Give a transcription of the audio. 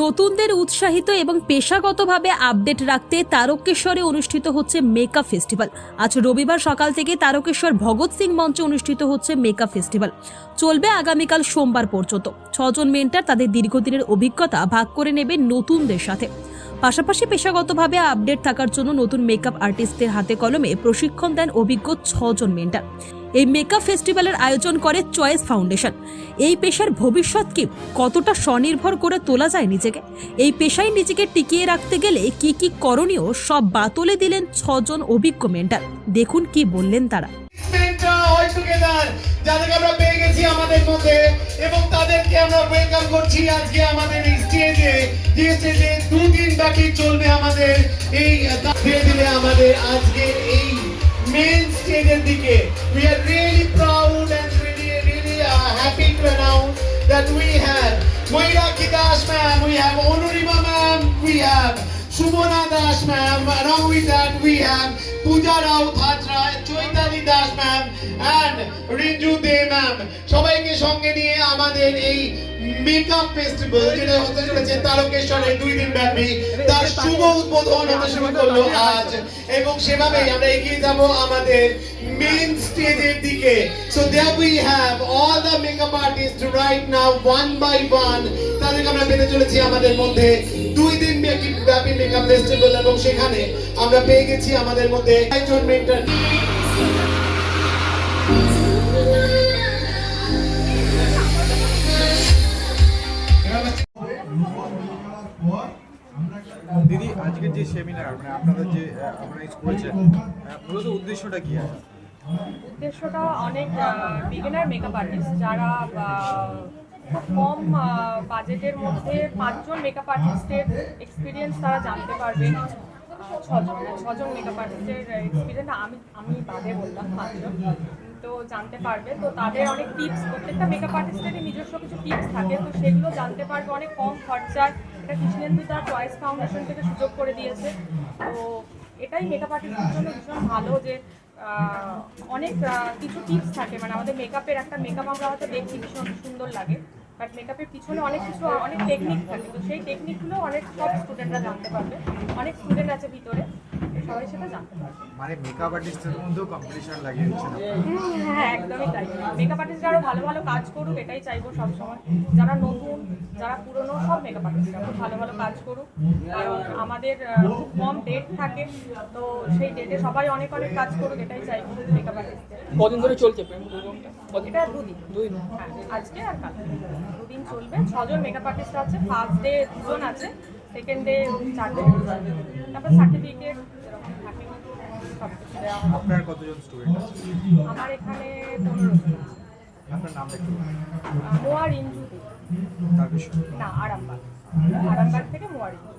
নতুনদের উৎসাহিত এবং পেশাগতভাবে আপডেট রাখতে তারকেশ্বরে অনুষ্ঠিত হচ্ছে মেকআপ ফেস্টিভ্যাল। আজ রবিবার সকাল থেকে তারকেশ্বর ভগৎ সিং মঞ্চে অনুষ্ঠিত হচ্ছে মেকআপ ফেস্টিভ্যাল। চলবে আগামীকাল সোমবার পর্যন্ত। ছজন মেন্টার তাদের দীর্ঘদিনের অভিজ্ঞতা ভাগ করে নেবে নতুনদের সাথে। পাশাপাশি পেশাগতভাবে আপডেট থাকার জন্য নতুন মেকআপ আর্টিস্টদের হাতে কলমে প্রশিক্ষণ দেন অভিজ্ঞ ছজন মেন্টার। এই মেকআপ ফেস্টিভ্যালের আয়োজন করে চয়েস ফাউন্ডেশন। এই পেশার ভবিষ্যৎ কি কতটা স্বনির্ভর করে তোলা যায় নিজেকে? এই পেশায় নিজেকে টিকিয়ে রাখতে গেলে কি কি করণীয় সব বাতলে দিলেন ছজন অভিজ্ঞ মেন্টার। দেখুন কি বললেন তারা। যাদেরকে আমরা পেয়ে গেছি আমাদের মধ্যে, এবং তাদেরকে আমরা ওয়েলকাম করছি আজকে আমাদের যে দুদিন ব্যাপী চলবে আমাদের এই আমাদের আজকে এই মেন স্টেজের দিকে we are really proud and really really happy to announce that we have Moira Das ma'am, we have Onurima ma'am, we have Sumona Das ma'am, along with that we have Pooja Rao Thatra, Choitali Das ma'am and Rinju De ma'am. সবাইকে সঙ্গে নিয়ে আমাদের এই makeup festival যেটা হতে চলেছে তারকেশ্বরে দুই দিন ব্যাপী তার শুভ উদ্বোধন হতে শুরু করল আজ। এবং সেভাবেই আমরা এগিয়ে যাব আমাদের মেইন স্টেজের দিকে। So there we have all the makeup artist right now one by one তাদেরকে আমরা পেতে চলেছি আমাদের মধ্যে। দুই দিন ব্যাপী মেকআপ ফেস্টিভ্যাল এবং সেখানে আমরা পেয়ে গেছি আমাদের মধ্যে একজন মেন্টর দিদি আজকের যে সেমিনার মানে আপনাদের যে অর্গানাইজ করেছেন মূলত উদ্দেশ্যটা কি আছে? উদ্দেশ্যটা অনেক বিগিনার মেকআপ আর্টিস্ট যারা কম বাজেটের মধ্যে পাঁচজন মেকআপ আর্টিস্টের এক্সপিরিয়েন্স তারা জানতে পারবে। ছজন ছজন মেকআপ আর্টিস্টের এক্সপিরিয়েন্স আমি আমি বাদে বললাম পাঁচজন, তো জানতে পারবে। তো তাদের অনেক টিপস প্রত্যেকটা মেকআপ আর্টিস্টেরই নিজস্ব কিছু টিপস থাকে, তো সেগুলো জানতে পারবে অনেক কম খরচায়। এটা কৃষ্ণেন্দু তার চয়েস ফাউন্ডেশন থেকে সুযোগ করে দিয়েছে। তো এটাই মেকআপ আর্টিস্টের জন্য ভীষণ ভালো যে অনেক কিছু টিপস থাকে। মানে আমাদের মেকআপের একটা মেকআপ আমরা হয়তো দেখি, ভীষণ সুন্দর লাগে। বাট মেকআপের পিছনে অনেক কিছু অনেক টেকনিক থাকে। তো সেই টেকনিকগুলো অনেক সব স্টুডেন্টরা জানতে পারবে। অনেক স্টুডেন্ট আছে ভিতরে সবাই সেটা জানতে পারবে। মানে মেকআপ আর্টিস্টের মধ্যেও কম্পিটিশন লাগিয়ে দিচ্ছেন হ্যাঁ একদমই তাই। মেকআপ আর্টিস্ট আরও ভালো ভালো কাজ করুক এটাই চাইব সবসময়। যারা নতুন যারা পুরনো সব মেকআপ আর্টিস্টরা খুব ভালো ভালো কাজ করুক। কারণ আমাদের খুব কম ডেট থাকে। তো সেই ডেটে সবাই অনেক অনেক কাজ করুক এটাই চাইব। মেকআপ আর্টিস্টের কদিন ধরে চলছে এটা দুদিন। দুই হ্যাঁ আজকে আর কালকে। দুদিন চলবে। ছজন মেকআপ আর্টিস্ট আছে ফার্স্ট ডে দুজন আছে সেকেন্ড ডে চারটে তারপর সার্টিফিকেট যেরকম থাকে আপনার কতজন স্টুডেন্ট আছে? আমার এখানে পনেরো আপনার নামটা একটু মোয়ার ইঞ্জু না আরামবাগ। আরামবাগ থেকে মোয়ার ইঞ্জু